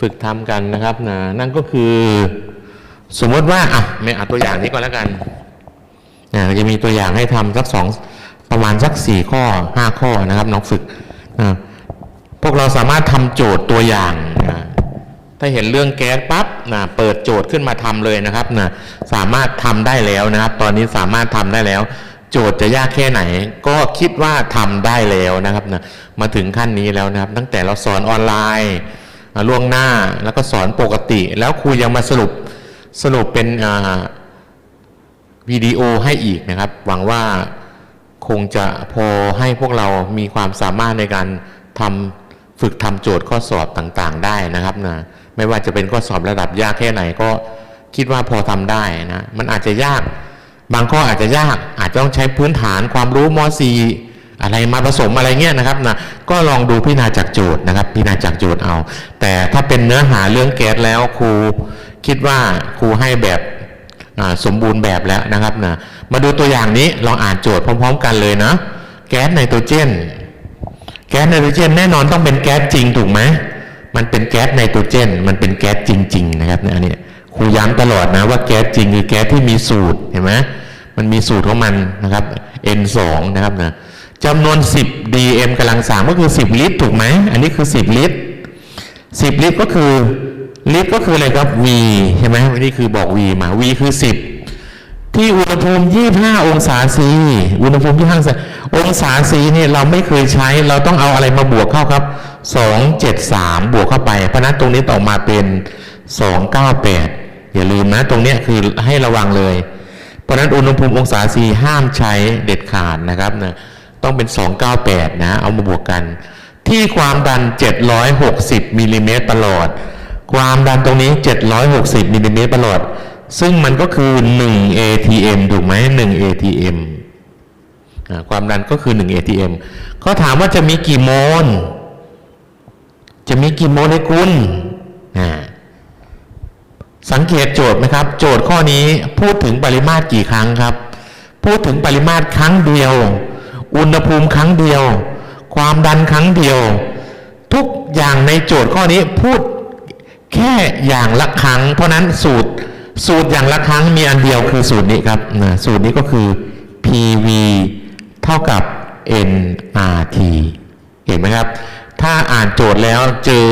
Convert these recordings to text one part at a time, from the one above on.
ฝึกทำกันนะครับนะนั่นก็คือ สมมติว่าอะไม่เอาตัวอย่างนี้ก่อนแล้วกันนะจะมีตัวอย่างให้ทำสักสองประมาณสักสี่ข้อห้าข้อนะครับน้องฝึกนะพวกเราสามารถทำโจทย์ตัวอย่างนะถ้าเห็นเรื่องแก๊สปั๊บนะเปิดโจทย์ขึ้นมาทำเลยนะครับนะสามารถทำได้แล้วนะครับ ตอนนี้สามารถทำได้แล้ว โจทย์จะยากแค่ไหน ก็คิดว่าทำได้แล้วนะครับนะมาถึงขั้นนี้แล้วนะครับ ตั้งแต่เราสอนออนไลน์ ล่วงหน้าแล้วก็สอนปกติ แล้วครูยังมาสรุปสรุปเป็นวิดีโอให้อีกนะครับ หวังว่าคงจะพอให้พวกเรามีความสามารถในการทำฝึกทำโจทย์ข้อสอบต่างๆ ได้นะครับนะไม่ว่าจะเป็นข้อสอบระดับยากแค่ไหนก็คิดว่าพอทำได้นะ มันอาจจะยาก บางข้ออาจจะยากอาจจะต้องใช้พื้นฐานความรู้ม .4 อะไรมาผสมอะไรเงี้ยนะครับนะก็ลองดูพิจารณาจากโจทย์นะครับพิจารณาจากโจทย์เอา แต่ถ้าเป็นเนื้อหาเรื่องแก๊สแล้วครูคิดว่าครูให้แบบสมบูรณ์แบบแล้วนะครับนะมาดูตัวอย่างนี้ลองอ่านโจทย์พร้อม ๆ กันเลยนะแก๊สไนโตรเจน แก๊สไนโตรเจนแน่นอนต้องเป็นแก๊สจริงถูกไหมมันเป็นแก๊สไนโตรเจน มันเป็นแก๊สจริง ๆ นะครับเนี่ยอันนี้ครูย้ำตลอดนะว่าแก๊สจริงคือแก๊สที่มีสูตรเห็นไหมมันมีสูตรของมันนะครับ N2 นะครับนะ จำนวน 10 dm กำลังสามก็คือ 10 ลิตรถูกไหม อันนี้คือ 10 ลิตรสิบลิตรก็คือลิตรก็คืออะไรครับ V ใช่ไหมนี่คือบอก V มา V คือสิบที่อุณหภูมิ 25 องศาซีอุณหภูมิ25องศาองศาซีเนี่ยเราไม่เคยใช้เราต้องเอาอะไรมาบวกเข้าครับ 273 บวกเข้าไป เพราะนั้นตรงนี้ต่อมาเป็น 298 อย่าลืมนะ ตรงนี้คือให้ระวังเลย เพราะนั้นอุณหภูมิองศาซีห้ามใช้เด็ดขาดนะครับนะ ต้องเป็น 298 นะ เอามาบวกกัน ที่ความดัน 760มิลลิเมตรประหลอด ความดันตรงนี้ 760มิลลิเมตรประหลอด ซึ่งมันก็คือ 1 ATM ถูกไหม1 ATM ความดันก็คือ 1 ATM เขาถามว่าจะมีกี่โมล จะมีกี่โมเลกุลสังเกตโจทย์ไหมครับ โจทย์ข้อนี้พูดถึงปริมาตรกี่ครั้งครับ พูดถึงปริมาตรครั้งเดียว อุณหภูมิครั้งเดียว ความดันครั้งเดียว ทุกอย่างในโจทย์ข้อนี้พูดแค่อย่างละครั้ง เพราะนั้นสูตรสูตรอย่างละครั้งมีอันเดียวคือสูตรนี้ครับนะสูตรนี้ก็คือ PV เท่ากับ nRT เห็นไหมครับ ถ้าอ่านโจทย์แล้วเจอ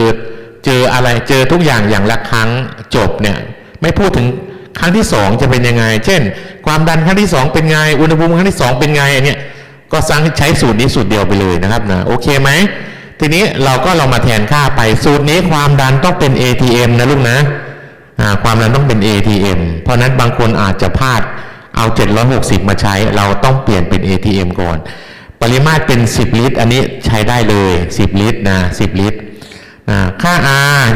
เจออะไรเจอทุกอย่างอย่างละครั้งจบเนี่ยไม่พูดถึงครั้งที่สองจะเป็นยังไง เช่น ความดันครั้งที่สองเป็นไง อุณหภูมิครั้งที่สองเป็นไงอันเนี้ย ก็สั่งใช้สูตรนี้สูตรเดียวไปเลยนะครับนะโอเคไหมทีนี้เราก็เรามาแทนค่าไปสูตรนี้ความดันต้องเป็น ATM นะลูกนะความดันต้องเป็น ATM เพราะนั้นบางคนอาจจะพลาดเอา 760 มาใช้ เราต้องเปลี่ยนเป็น ATM ก่อน ปริมาตรเป็น 10 ลิตร อันนี้ใช้ได้เลย 10 ลิตรนะ10 ลิตรค่า R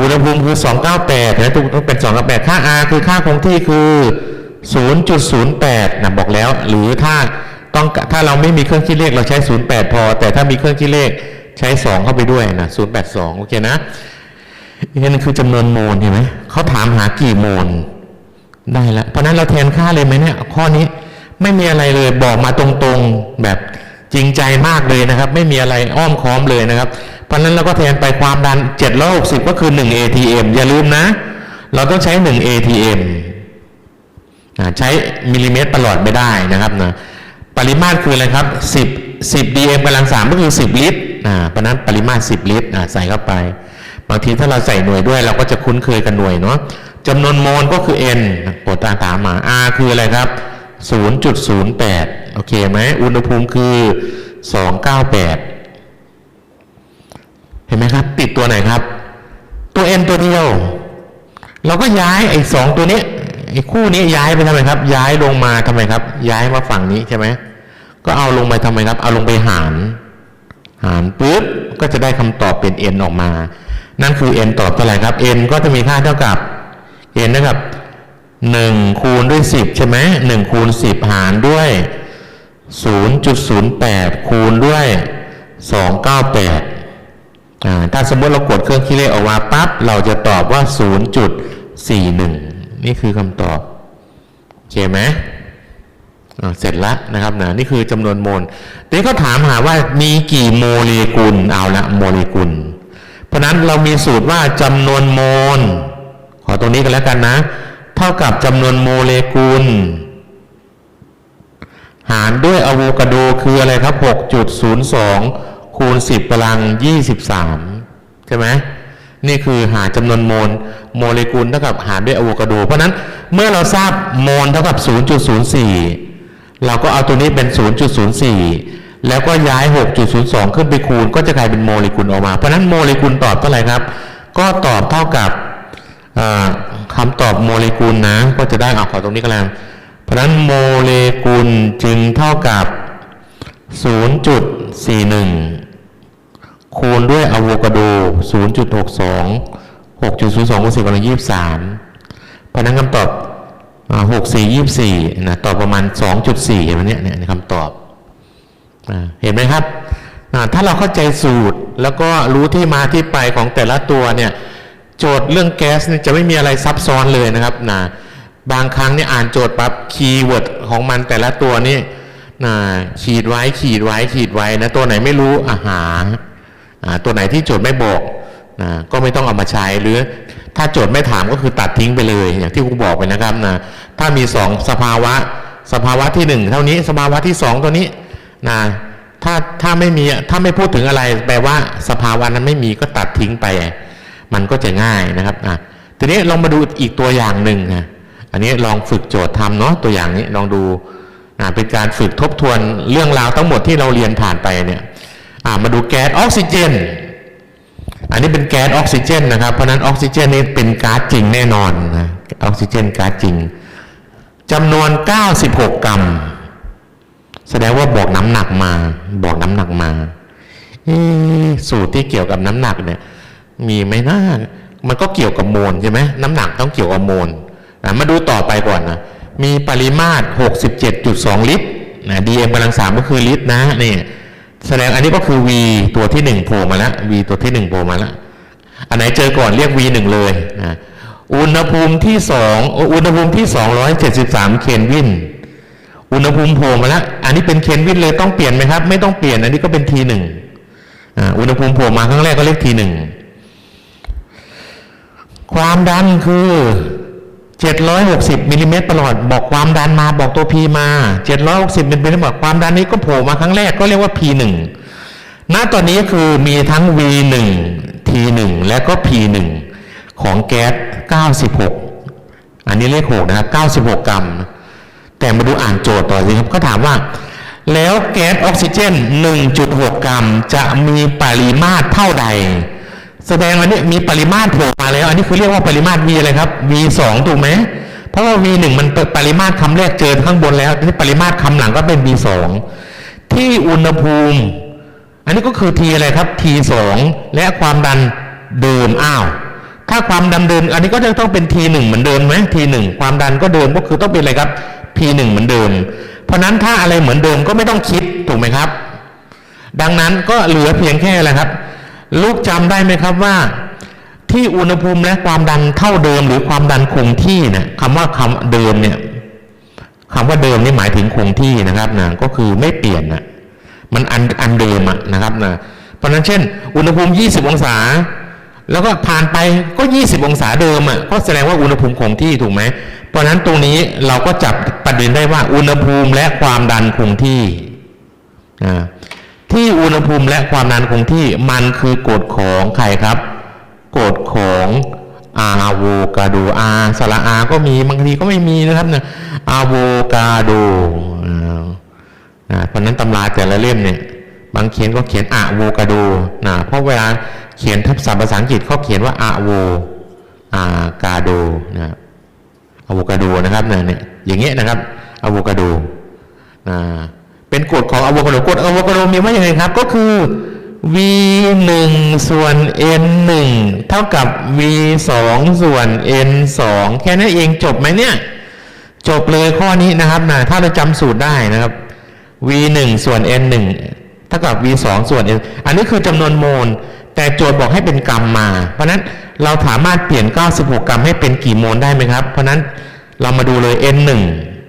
อุณหภูมิคือ 298นะต้องเป็น 298 ค่า R คือค่าคงที่คือ 0.08นะบอกแล้ว หรือถ้า ต้องถ้าเราไม่มีเครื่องคิดเลขเราใช้ 08 พอ แต่ถ้ามีเครื่องคิดเลขใช้ 2 เข้าไปด้วยนะ082 โอเคนะนี่นคือจำนวนโมลเห็นไหมเขาถามหากี่โมลได้แล้วเพราะนั้นเราแทนค่าเลยไหมเนี่ยข้อนี้ไม่มีอะไรเลยบอกมาตรงๆแบบจริงใจมากเลยนะครับ ไม่มีอะไรอ้อมค้อมเลยนะครับ เพราะนั้นเราก็แทนไปความดัน 760 ก็คือ 1 ATM อย่าลืมนะ เราต้องใช้ 1 ATM อ่าใช้มิลลิเมตรตลอดไม่ได้นะครับนะ ปริมาตรคืออะไรครับ 10 10 dm กำลังสามก็คือ 10 ลิตรอ่าเพราะนั้นปริมาตร 10 ลิตรอ่าใส่เข้าไป บางทีถ้าเราใส่หน่วยด้วย เราก็จะคุ้นเคยกับหน่วยเนาะจำนวนโมลก็คือ n โปรดตาถามมา r คืออะไรครับ 0.08 โอเคไหมอุณหภูมิคือ 298 เห็นไหมครับ ติดตัวไหนครับ ตัว n ตัวเดียว เราก็ย้ายไอ้สองตัวนี้ไอ้คู่นี้ย้ายไปทำไมครับ ย้ายลงมาทำไมครับ ย้ายมาฝั่งนี้ใช่ไหม ก็เอาลงไปทำไมครับ เอาลงไปหาร หารปุ๊บก็จะได้คำตอบเป็น n ออกมา นั่นคือ n ตอบเท่าไหร่ครับ n ก็จะมีค่าเท่ากับ n เท่ากับ1คูณด้วย10ใช่ไหม1คูณ10หารด้วย0.08คูณด้วย298อ่าถ้าสมมติเรากดเครื่องคิดเลขออกมาปั๊บเราจะตอบว่า0.41นี่คือคำตอบโอเคไหม เสร็จแล้วนะครับนะนี่คือจำนวนโมลทีนี้ก็ถามหาว่ามีกี่โมเลกุลเอาละโมเลกุล เพราะนั้นเรามีสูตรว่าจำนวนโมลขอตรงนี้กันแล้วกันนะ เท่ากับจำนวนโมเลกุล หารด้วยอะโวคาโดคืออะไรครับ 6.02 คูณ 10กำลัง 23 ใช่ไหมนี่คือหาจำนวนโมลโมเลกุลเท่ากับหารด้วยอะโวคาโด เพราะฉะนั้นเมื่อเราทราบโมลเท่ากับ 0.04 เราก็เอาตัวนี้เป็น 0.04 แล้วก็ย้าย 6.02 ขึ้นไปคูณ ก็จะกลายเป็นโมเลกุลออกมา เพราะฉะนั้นโมเลกุลตอบเท่าไหร่ครับ ก็ตอบเท่ากับอ่าคำตอบโมเลกุลนะ ก็จะได้เอาขอตรงนี้ก็แล้วเพราะฉะนั้นโมเลกุลจึงเท่ากับ 0.41 คูณด้วยอะโวคาโด 0.62 6.02คูณ10กำลัง23เพราะฉะนั้นคำตอบ อ่า64 24นะตอบประมาณ2.4เห็นไหมเนี่ยเนี่ยคำตอบอเห็นไหมครับ ถ้าเราเข้าใจสูตรแล้วก็รู้ที่มาที่ไปของแต่ละตัวเนี่ยโจทย์เรื่องแก๊สเนี่ยจะไม่มีอะไรซับซ้อนเลยนะครับนะบางครั้งเนี่ยอ่านโจทย์ปั๊บคีย์เวิร์ดของมันแต่ละตัวนี่นะขีดไว้ขีดไว้ขีดไว้นะตัวไหนไม่รู้อาหาอ่าตัวไหนที่โจทย์ไม่บอกนะก็ไม่ต้องเอามาใช้หรือ ถ้าโจทย์ไม่ถามก็คือตัดทิ้งไปเลย อย่างที่ครูบอกไปนะครับนะถ้ามีสองสภาวะ สภาวะที่หนึ่งเท่านี้สภาวะที่สองตัวนี้นะถ้าถ้าไม่มีถ้าไม่พูดถึงอะไร แปลว่าสภาวะนั้นไม่มีก็ตัดทิ้งไป มันก็จะง่ายนะครับอะทีนี้ลองมาดูอีกตัวอย่างหนึ่งนะอันนี้ลองฝึกโจทย์ทำเนาะตัวอย่างนี้ลองดูอ่าเป็นการฝึกทบทวนเรื่องราวทั้งหมดที่เราเรียนผ่านไปเนี่ยอ่ามาดูแก๊สออกซิเจน อันนี้เป็นแก๊สออกซิเจนนะครับ เพราะนั้นออกซิเจนนี่เป็นก๊าซจริงแน่นอนนะออกซิเจนก๊าซจริงจำนวน 96 กรัม แสดงว่าบอกน้ำหนักมา บอกน้ำหนักมาสูตรที่เกี่ยวกับน้ำหนักเนี่ย มีไหมนะมันก็เกี่ยวกับโมลใช่ไหมน้ำหนักต้องเกี่ยวกับโมลอะมาดูต่อไปก่อนนะมีปริมาตร 67.2 ลิตรนะ dm กำลังสามก็คือลิตรนะนี่ แสดงอันนี้ก็คือ v ตัวที่หนึ่งโผล่มาแล้ว v ตัวที่หนึ่งโผล่มาแล้ว อันไหนเจอก่อนเรียก v หนึ่งเลยนะอุณหภูมิที่สองอุณหภูมิที่ 273 เคลวิน อุณหภูมิโผล่มาแล้ว อันนี้เป็นเคลวินเลยต้องเปลี่ยนไหมครับ ไม่ต้องเปลี่ยน อันนี้ก็เป็น T หนึ่งอุณหภูมิโผล่มาครั้งแรกก็เรียก T หนึ่งความดันคือ 760มิลลิเมตรประหลอดบอกความดันมาบอกตัว P มา 760มิลลิเมตรบอกความดันนี้ก็โผล่มาครั้งแรกก็เรียกว่า P1 ณตอนนี้คือมีทั้ง V1 T1 และก็ P1 ของแก๊ส 96 อันนี้เลข6นะครับ96 กรัม แต่มาดูอ่านโจทย์ต่อสิครับก็ถามว่า แล้วแก๊สออกซิเจน 1.6 กรัม จะมีปริมาตรเท่าใด แสดงว่านี่มีปริมาตรโผล่ มาแล้ว อันนี้คือเรียกว่าปริมาตร V อะไรครับ V2 ถูกไหมเพราะว่า V1 มันปริมาตรคำแรกเจอข้างบนแล้วที่ปริมาตรคำหลังก็เป็น V2 ที่อุณหภูมิ อันนี้ก็คือ T อะไรครับ T2 และความดันเดิมอ้าวถ้าความดันเดิมอันนี้ก็จะต้องเป็น T1 เหมือนเดิมไหม T1 ความดันก็เดิมก็คือต้องเป็นอะไรครับ P1 เหมือนเดิม เพราะนั้นถ้าอะไรเหมือนเดิมก็ไม่ต้องคิดถูกไหมครับ ดังนั้นก็เหลือเพียงแค่อะไรครับ ลูกจำได้ไหมครับว่า ที่อุณหภูมิและความดันเท่าเดิมหรือความดันคงที่นี่ยคำว่าคำเดิมเนี่ยคำว่าเดิมนี่หมายถึงคงที่นะครับนะก็คือไม่เปลี่ยนนะมันอันอันเดิมนะครับนะเพราะฉะนั้นเช่น อุณหภูมิ 20 องศา แล้วก็ผ่านไปก็ 20 องศาเดิมอะก็แสดงว่าอุณหภูมิคงที่ถูกไหมเพราะฉะนั้นตรงนี้เราก็จับประเด็นได้ว่าอุณหภูมิและความดันคงที่ที่อุณหภูมิและความดันคงที่มันคือกฎของใครครับ กฎของอะโวคาโดอาสระอาก็มีบางทีก็ไม่มีนะครับเนี่ยอะโวคาโดอ่าอ่าเพราะนั้นตำราแต่ละเล่มเนี่ยบางเขียนก็เขียนอะโวคาโดนะเพราะเวลาเขียนทับศัพท์ภาษาอังกฤษเขาเขียนว่าอะโวอากาโดนะอะโวคาโดนะครับเนี่ยเนี่ยอย่างเงี้ยนะครับอะโวคาโดนะเป็นกฎของอะโวคาโดกฎอะโวคาโดมีว่าอย่างไรครับ ก็คือ v 1ส่วน n 1เท่ากับ v 2ส่วน n 2แค่นั้นเองจบไหมเนี่ย จบเลยข้อนี้นะครับนะถ้าเราจำสูตรได้นะครับ v 1ส่วน n 1เท่ากับ v 2ส่วน n อันนี้คือจำนวนโมล แต่โจทย์บอกให้เป็นกรัมมา เพราะนั้นเราสามารถเปลี่ยน 96 กรัมให้เป็นกี่โมลได้ไหมครับ เพราะฉะนั้นเรามาดูเลย n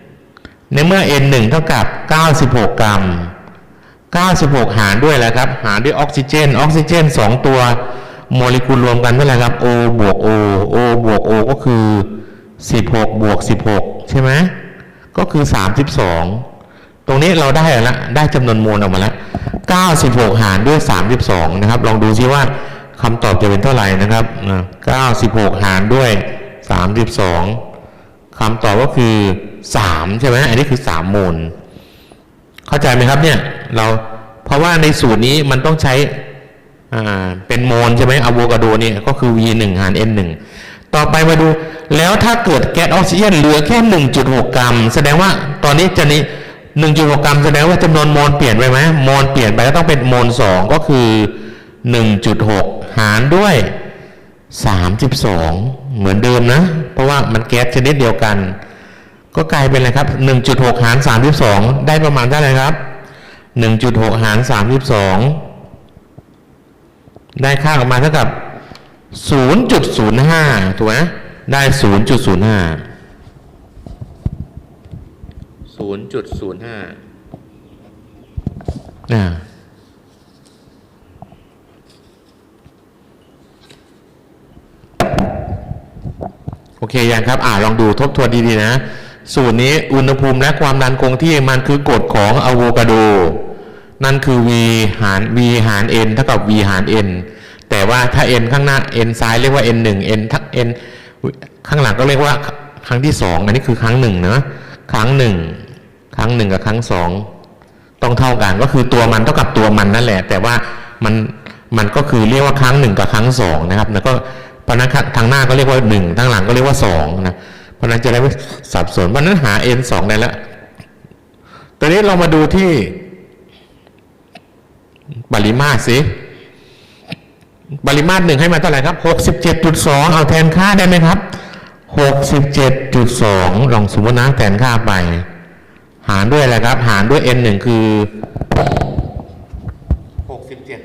1ในเมื่อ n 1เท่ากับ 96 กรัม 96 หารด้วยแล้วครับ หารด้วยออกซิเจน ออกซิเจน 2 ตัวโมเลกุลรวมกันเท่าไหร่ครับ O บวก O O บวก O ก็คือ 16 บวก 16 ใช่ไหมก็คือ 32 ตรงนี้เราได้แล้วได้จำนวนโมลออกมาแล้ว 96 หารด้วย 32 นะครับ ลองดูซิว่าคำตอบจะเป็นเท่าไหร่นะครับ 96 หารด้วย 32 คำตอบก็คือ 3 ใช่ไหมอันนี้คือ 3 โมล เข้าใจไหมครับเนี่ย เราเพราะว่าในสูตรนี้มันต้องใช้อ่าเป็นโมลใช่ไหมอะโวคาโดเนี่ยก็คือ V 1หาร N 1ต่อไปมาดูแล้วถ้าเกิดแก๊สออกซิเจนเหลือแค่ 1.6 กรัม แสดงว่าตอนนี้จะนี้1.6 กรัมแสดงว่าจำนวนโมลเปลี่ยนไปไหมโมลเปลี่ยนไปแล้วต้องเป็นโมล 2 ก็คือ 1.6 หารด้วย 32 เหมือนเดิมนะ เพราะว่ามันแก๊สชนิดเดียวกัน ก็กลายเป็นอะไรครับ 1.6 หาร 32 ได้ประมาณเท่าไหร่ครับ 1.6หาร32ได้ค่าออกมาเท่ากับ0.05ถูกไหมได้0.05 0.05อ่าโอเคยังครับ อ่าลองดูทบทวนดี ๆ นะ สูตรนี้อุณหภูมิและความดันคงที่มันคือกฎของอะโวคาโด นั่นคือ v หาร v หาร n เท่ากับ v หาร n แต่ว่าถ้า n ข้างหน้า n ซ้ายเรียกว่า n 1 n ทัก n ข้างหลังก็เรียกว่าครั้งที่สองอันนี้คือครั้งหนึ่งนะครั้งหนึ่งครั้งหนึ่งกับครั้งสองต้องเท่ากันก็คือตัวมันเท่ากับตัวมันนั่นแหละ แต่ว่ามันมันก็คือเรียกว่าครั้งหนึ่งกับครั้งสองนะครับแล้วก็พนั้นทางหน้าก็เรียกว่าหนึ่งทางหลังก็เรียกว่าสองนะเพราะนั้นจะได้ไม่สับสนเพราะนั้นหา n สองได้แล้วตอนนี้เรามาดูที่ ปริมาตรสิปริมาตรหนึ่งให้มาเท่าไหร่ครับหกสิบเจ็ดจุดสองเอาแทนค่าได้ไหมครับหกสิบเจ็ดจุดสองลองสมมตินะแทนค่าไป หารด้วยอะไรครับ หารด้วย n หนึ่งคือหกสิบเจ็ด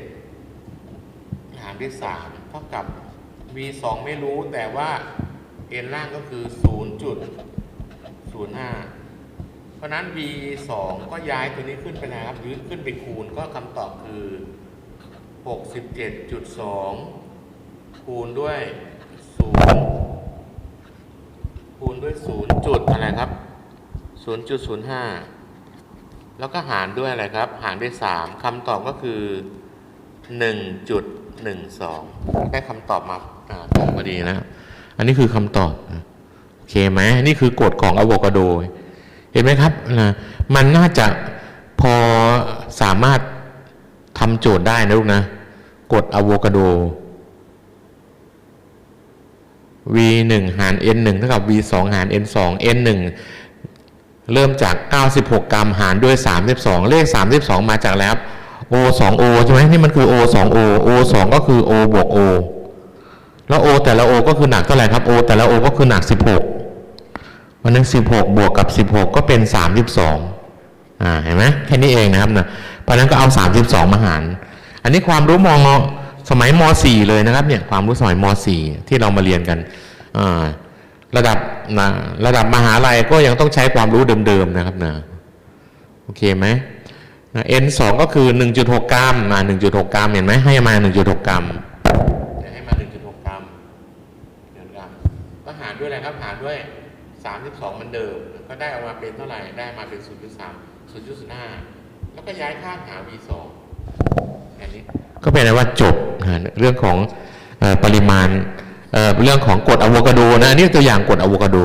หารด้วยสามเท่ากับ v สองไม่รู้แต่ว่า n ล่างก็คือศูนย์จุดศูนย์ห้า เพราะนั้น v 2ก็ย้ายตัวนี้ขึ้นไปนะครับหรือขึ้นไปคูณก็คำตอบคือ 67.2 คูณด้วย 0 คูณด้วย 0 จุดอะไรครับ 0.05 แล้วก็หารด้วยอะไรครับ หารด้วย 3คำตอบก็คือ 1.12 ได้คำตอบมาอ่าตรงพอดีนะ อันนี้คือคำตอบ โอเคไหมนี่คือกฎของอะโวคาโด เห็นไหมครับนะมันน่าจะพอสามารถทำโจทย์ได้นะลูกนะ กดอะโวคาโด v 1หาร n 1เท่ากับ v 2หาร n 2 n 1เริ่มจาก 96 กรัมหารด้วย 32 เลข 32 มาจากแล้ว o 2 o ใช่ไหมนี่มันคือ o 2 o o 2ก็คือ o บวก o แล้ว o แต่ละ o ก็คือหนักเท่าไหร่ครับ o แต่ละ o ก็คือหนัก 16 วันนึง16 บวกกับ 16 ก็เป็น 32อ่าเห็นไหมแค่นี้เองนะครับนะเพราะนั้นก็เอา 32 มาหาร อันนี้ความรู้มองสมัยม .4 เลยนะครับเนี่ยความรู้สมัยม .4 ที่เรามาเรียนกันอ่าระดับนะระดับมหาลัยก็ยังต้องใช้ความรู้เดิมๆนะครับนะโอเคไหมนะ n 2ก็คือ 1.6 กรัมมา1.6 กรัมเห็นไหมให้มา 1.6 กรัม ให้มา 1.6 กรัมหนึ่งกรัม ก็หารด้วยอะไรครับ หารด้วย 32เหมันเดิม ก็ได้ออกมาเป็นเท่าไหร่ ได้มาเป็น 0.3 0.05 แล้วก็ย้ายค่าหา v2 อันนี้ก็เป็นอะไรว่าจบเรื่องของปริมาณเรื่องของกรดอะโวคาโดนะอันนี้ตัวอย่างกรดอะโวคาโด